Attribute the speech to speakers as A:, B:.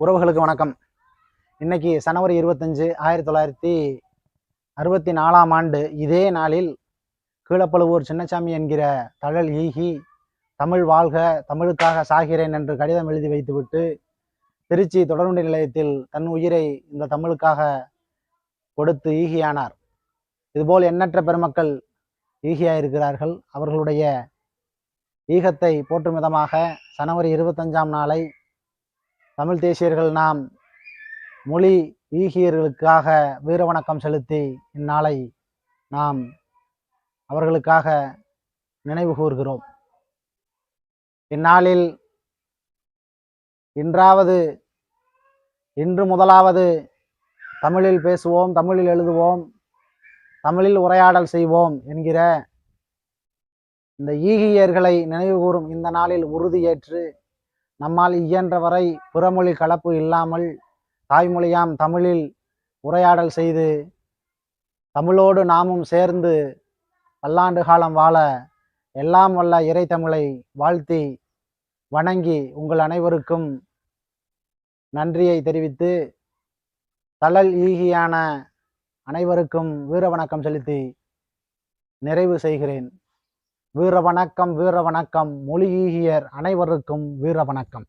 A: உறவுகளுக்கு வணக்கம். இன்னைக்கு சனவரி இருபத்தஞ்சு ஆயிரத்தி தொள்ளாயிரத்தி அறுபத்தி நாலாம் ஆண்டு இதே நாளில் கீழப்பழுவூர் சின்னசாமி என்கிற தழல் ஈகி தமிழ் வாழ்க தமிழுக்காக சாகிறேன் என்று கடிதம் எழுதி வைத்துவிட்டு திருச்சி தொடர்வண்டி நிலையத்தில் தன் உயிரை இந்த தமிழுக்காக கொடுத்து ஈகியானார். இதுபோல் எண்ணற்ற பெருமக்கள் ஈகியாயிருக்கிறார்கள். அவர்களுடைய ஈகத்தை போற்றும் விதமாக சனவரி இருபத்தஞ்சாம் நாளை தமிழ் தேசியர்கள் நாம் மொழி ஈகியர்களுக்காக வீர வணக்கம் செலுத்தி இந்நாளை நாம் அவர்களுக்காக நினைவு கூர்கிறோம். இந்நாளில் இன்றாவது இன்று முதலாவது தமிழில் பேசுவோம் தமிழில் எழுதுவோம் தமிழில் உரையாடல் செய்வோம் என்கிற இந்த ஈகியர்களை நினைவுகூரும் இந்த நாளில் உறுதியேற்று நம்மால் இயன்றவரை பிறமொழி கலப்பு இல்லாமல் தாய்மொழியாம் தமிழில் உரையாடல் செய்து தமிழோடு நாமும் சேர்ந்து பல்லாண்டு காலம் வாழ எல்லாம் வல்ல இறை தமிழை வாழ்த்தி வணங்கி உங்கள் அனைவருக்கும் நன்றியை தெரிவித்து தளல் ஈகியான அனைவருக்கும் வீர வணக்கம் செலுத்தி நிறைவு செய்கிறேன். வீர வணக்கம் வீர வணக்கம் மொழியியர் அனைவருக்கும் வீர வணக்கம்